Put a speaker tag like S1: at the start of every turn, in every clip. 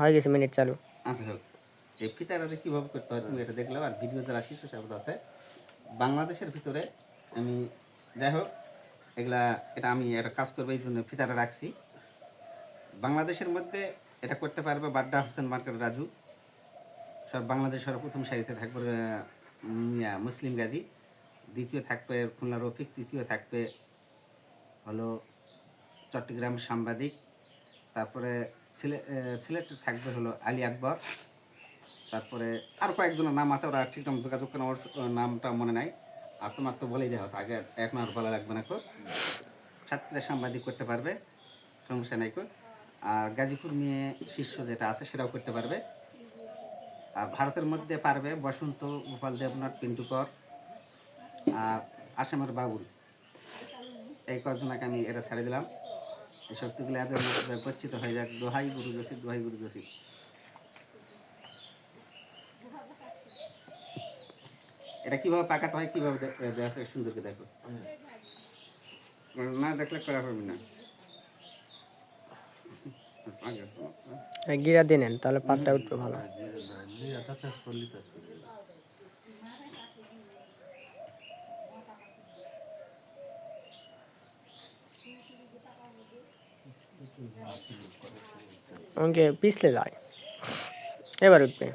S1: হয়ে গেছে মিনিট চালু।
S2: আচ্ছা হোক এই ফিতারাতে কীভাবে করতে হয়? তুমি এটা দেখলাম, আর ভিডিও যারা শিশু সাহেব আছে, বাংলাদেশের ভিতরে আমি, যাই হোক, এগুলা, এটা আমি একটা কাজ করব, এই জন্য ফিতারা রাখছি। বাংলাদেশের মধ্যে এটা করতে পারবে বাড্ডা হোসেন মার্কেট রাজু। সব বাংলাদেশ সর্বপ্রথম সারিতে থাকবে মুসলিম গাজী। দ্বিতীয় থাকবে খুলনা রফিক, তৃতীয় থাকবে হলো চট্টগ্রাম সাংবাদিক। তারপরে সিলেটে থাকবে হলো আলী আকবর। তারপরে আর কয়েকজনের নাম আছে, ওরা ঠিক যোগাযোগ করে ওর নামটা মনে নাই। আর তোমার তো বলেই দেওয়া আগে এখন আর বলা লাগবে না কো। সাতটা সাংবাদিক করতে পারবে, সমস্যা নাই কো। আর গাজীপুর মেয়ে শিষ্য যেটা আছে সেটাও করতে পারবে। আর ভারতের মধ্যে পারবে বসন্ত, গোপাল দেবনাথ পিন্টুকর আর আসামের বাবুল এই কজনকে আমি এটা ছেড়ে দিলাম। এই শক্তিগুলো এদের মধ্যে পরিচিত হয়ে যাক। দোহাই গুরু জসিদ দোহাই গুরু জসিদ এটা কীভাবে পাকাতে হয় কীভাবে দেওয়া আছে? সুন্দরকে দেখো। না দেখলে করা পারবি না।
S1: হ্যাঁ, গিরা দিয়ে নেন তাহলে পাকটা উঠবে ভালো। আমাকে পিছলে যায় এবার উঠবে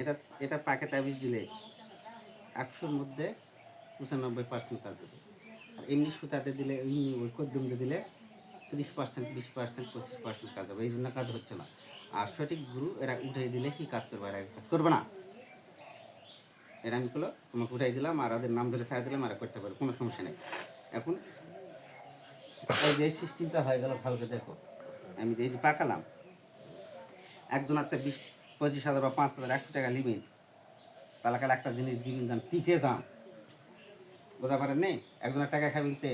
S2: এটা এটা পাকে তাবিজ দিলে একশোর মধ্যে পঁচানব্বই পার্সেন্ট কাজ হবে। আর এমনি সুতাতে দিলে, এমনি ওই কদ্দুমকে দিলে তিরিশ পার্সেন্ট বিশ পার্সেন্ট পঁচিশ পার্সেন্ট কাজ হবে। এই জন্য কাজ হচ্ছে না। আর সঠিক গুরু, এরা উঠাই দিলে কি কাজ করবে? এরা কাজ করবে না। এরা আমি করল তোমাকে উঠাই দিলাম, আর ওদের নাম ধরে ছাড়া দিলাম আর করতে পারবে, কোনো সমস্যা নেই। এখন এই যে সিস্টেমটা হয়ে গেল ভালো করে দেখো। আমি এই যে পাকালাম, একজন একটা বিশ পঁচিশ হাজার বা পাঁচ হাজার, একশো টাকা নিবেন তাহলে কাল একটা জিনিস দিবেন যান টিকে যান। বোঝা পারেন নেই একজনের টাকা খাবিতে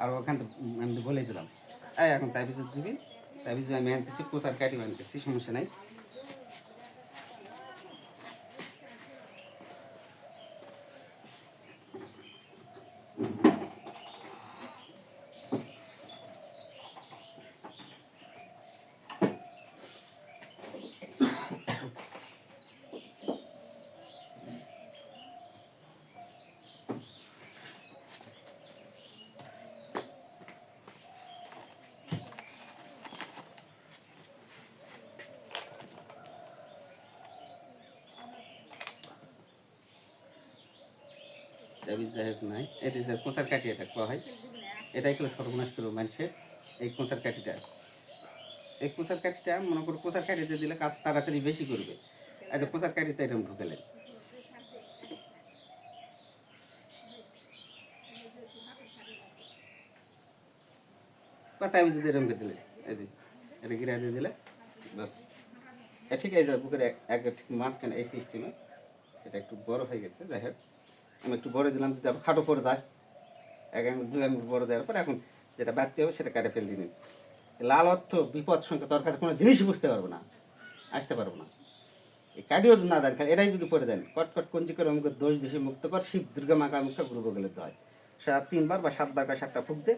S2: আর ওখান থেকে আমি বলে দিলাম। এই এখন তাই পিছু দিবি তাই পিছু আমি আনতেছি কোচার কাটি আনতেছি, সমস্যা নাই। তাবিজ হোক নাই। এটি যে কোচার কাঠি এটা কোয়া হয়। এটাই কেউ সর্বনাশ করব মানুষের এই কোচার কাঠিটা। এই কোচার কাঠিটা মনে করো কোচার কাঠিতে দিলে কাজ তাড়াতাড়ি বেশি করবে। এত কোচার কাঠিতে এরকম ঢুকেলেন বা তাবিজ দিয়ে এরকম দিলে এই যে, এটা গিরা দিয়ে দিলে বাস ঠিক আছে বুকের এক ঠিক মাঝখানে এই সিস্টেমে এটা একটু বড় হয়ে গেছে, যাই হোক। আমি একটু বড় দিলাম, যদি আবার খাটো পড়ে যায়। এক আঙুল দুই আঙুল বড় দেওয়ার পর এখন যেটা বাড়তে হবে সেটা কাটে ফেল দিলেন লাল অর্থ বিপদ সংখ্যা তোর কাছে কোনো জিনিসই বুঝতে পারব না, আসতে পারব না। এই যদি না দেন খালি এটাই যদি পড়ে দেন, কট কট কঞ্চি করে আমাকে দোষ দেশে মুক্ত কর, শিব দুর্গা মাকা মুক্ত গুরু বগলে হয়। সাত তিনবার বা সাতবার বা সাতটা ফুক দে।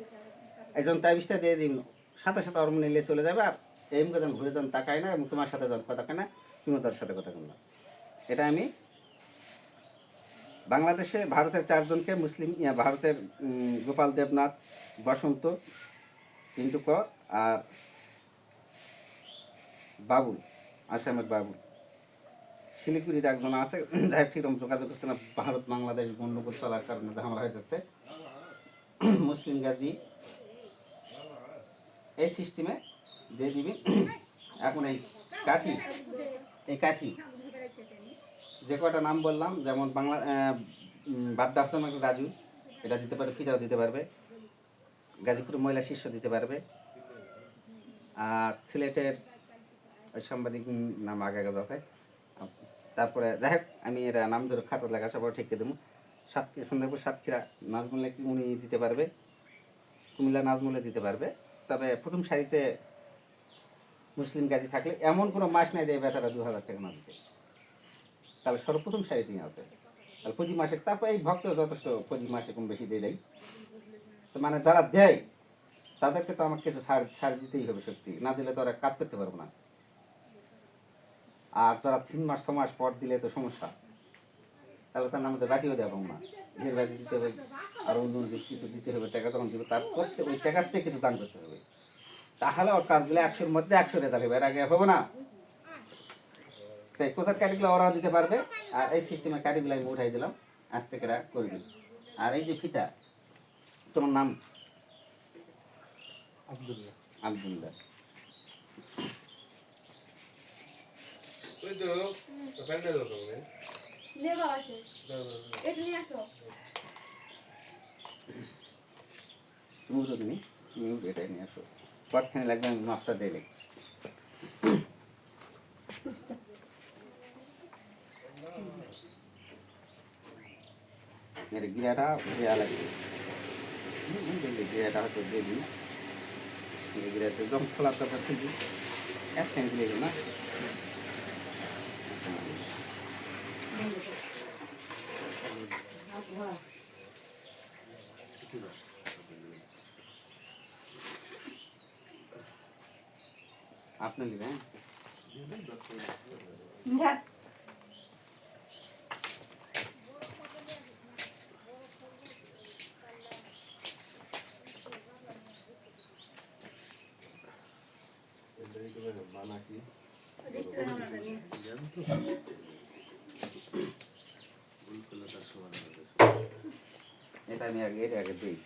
S2: একজন তাবিজটা দিয়ে দিন সাথে সাথে ওর মনে নিয়ে চলে যাবে, আর এই মুখে যখন ঘুরে যান তাকায় না, এবং তোমার সাথে যখন কথা কয় না, তুমি তার সাথে কথা বল না। এটা আমি বাংলাদেশে ভারতের চারজনকে মুসলিম ভারতের গোপাল দেবনাথ, বসন্ত, পিন্টু আর বাবুল, আসামের বাবুল। শিলিগুড়ির একজন আছে যাই ঠিকরকম যোগাযোগ করছে না। ভারত, বাংলাদেশ গণ্ডগোল চলার কারণে ঝামেলা হয়ে যাচ্ছে। মুসলিম গাজী, এই সিস্টেমে দিয়ে দিবি। এখন এই কাঠি এই কাঠি। যে কয়টা নাম বললাম, যেমন বাংলা বাড্ডা হোসেন রাজু। এটা দিতে পারবে ফিরাও দিতে পারবে। গাজীপুর মহিলা শীর্ষ দিতে পারবে। আর সিলেটের সাংবাদিক নাম আগে কাজ আছে তারপরে, যাই হোক, আমি এরা নাম ধরে খাতা লেখা সবার ঠিক দেবো। সাতক্ষীরা সুন্দরপুর সাতক্ষীরা নাজমুল্লা কি উনি দিতে পারবে। কুমিল্লা নাজমুল্লা দিতে পারবে। তবে প্রথম সারিতে মুসলিম গাজী থাকলে এমন কোনো মাস নাই যে বেচারা দু হাজার টাকা না দিচ্ছে তাহলে সর্বপ্রথম সারিতেই আছে। তাহলে প্রতি মাসে, তারপরে এই ভক্ত যথেষ্ট প্রতি মাসে কম বেশি দিয়ে দেয় তো মানে যারা দেয়, তাদেরকে তো আমাকে কিছু ছাড় ছাড় দিতেই হবে সত্যি। না দিলে তো ওরা কাজ করতে পারব না। আর যারা তিন মাস, ছ মাস পর দিলে তো সমস্যা। তাহলে তার নামে তো বাতিও দেওয়া না। ঘের বাতি দিতে হবে, আর অন্য কিছু দিতে হবে, টাকা তখন দিবে তার করতে ওই টাকার থেকে কিছু দান করতে হবে। তাহলে ওর কাজগুলো একশোর মধ্যে একশো রেজাল্ট হবে। এর আগে হবে না। তাই কোচার কাটিগুলো ওরাও দিতে পারবে। আর এই সিস্টেমের কাটিগুলো আমি উঠাই দিলাম। আজ থেকে এরা করবে। আর এই যে ফিতা তোমার নাম?
S3: আব্দুল্লাহ।
S4: আসো।
S2: তুমি তুমি। এটাই নিয়ে আসো। কতখানি লাগবে আমি মাপটা দিলে মেরে গিরাটা দেওয়া লাগবে হুম, দেখলে গিরাটা হয়তো দেবি গিরাটা একদম খোলা কথা থেকে এক টাইম দিলে না আপনার নেবেন
S4: দেখ
S3: এটাই করে মানা কি
S2: এটা আমি আগে এটা আগে দিই।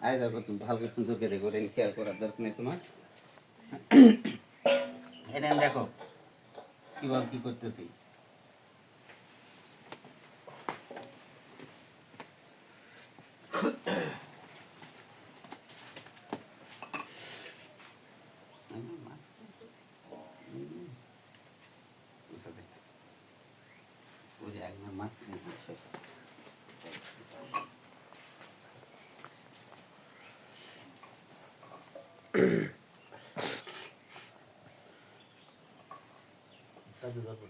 S2: আয় দেখো তুমি ভালো করে সুন্দর করে এটা খেয়াল করার দরকার নেই তোমার? এটা দেখো কীভাবে কি করতেছি ওই যে একবার মাছ কিনে দিচ্ছে
S3: কাজে যাব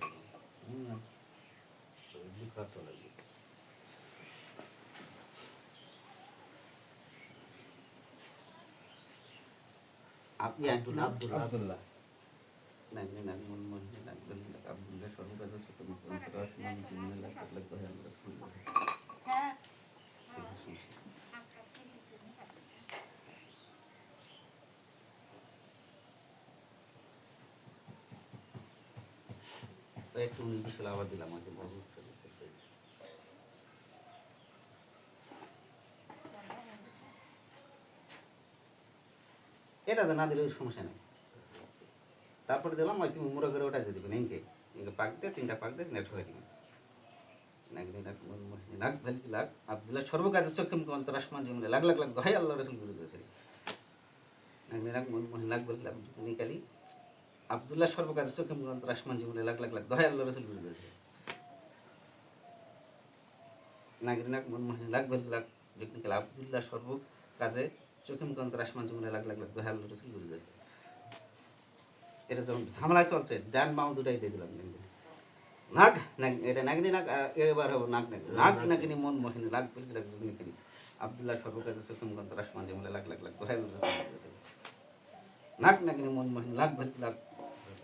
S3: না দুঃখা চলে গিয়ে
S2: আপনি একটু আবার দিলাম। এটা না দিলে সমস্যা নেই তারপরে দিলাম, ওই তুমি মুড়ো করে ওটা দিয়ে দেবেন এঁকে পাক দিয়ে তিনটা পাক দিয়ে নেট হয়ে দিবেন নাক নাক মন নাক ভেল লাগ আব্দুল্লাহ সর্বকাজে সক্ষম অন্তরাসমান জমিনে লাগ লাগ লাগ দহাই আল্লাহ রসুল গুরু দিয়েছে নাক দিয়ে নাক মন নাক ভেল লাগ নিকালি আব্দুল্লাহ সর্বকাজে সক্ষম অন্তরাসমান জমিনে লাগ লাগ লাগ দহাই আল্লাহ রসুল গুরু দিয়েছে নাগরি নাক মন মসজিদ লাগ নিকালি আব্দুল্লাহ সর্ব কাজে চোখে মুখ অন্তরাসমান জমিনে লাগ লাগ লাগ দহাই আল্লাহ রসুল গুরু দিয়েছে এটা যখন ঝামেলায় চলছে ডান বাম দুটাই দিয়ে দিলাম নাক নাক এটা নাগনি আর এবার হব নাক নাক নাক নাকিনি মন মোহিনী লাগ বলি লাগ নিকিনি আব্দুল্লাহ সর্বকাজে সুখম গন্ত রাসমান যেমন লাগ লাগ লাগ দোহাই নাক নাকিনি মন মোহিনী লাগ বলি লাগ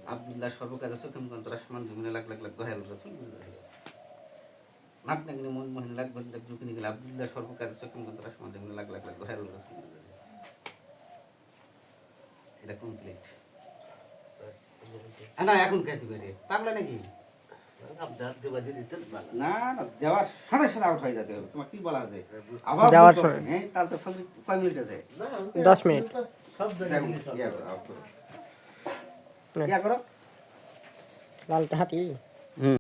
S2: আব্দুল্লাহ সর্বকাজে সুখম গন্ত রাসমান যেমন লাগ লাগ লাগ দোহাই রসুল নাক নাকিনি মন মোহিনী লাগ বলি লাগ জুকিনি গেলে আব্দুল্লাহ সর্বকাজে সুখম গন্ত রাসমান যেমন লাগ লাগ লাগ দোহাই রসুল এটা কমপ্লিট না এখন কে দিবে রে পাগলা নাকি না আউট হয়ে যেতে হবে। তোমার কি বলা আছে? আবার
S1: সময়।
S2: হ্যাঁ তাহলে তো কয় মিনিট আছে।
S1: দশ মিনিট।
S3: সব
S2: ইয়া। ইয়া করো
S1: লালটা হাতি।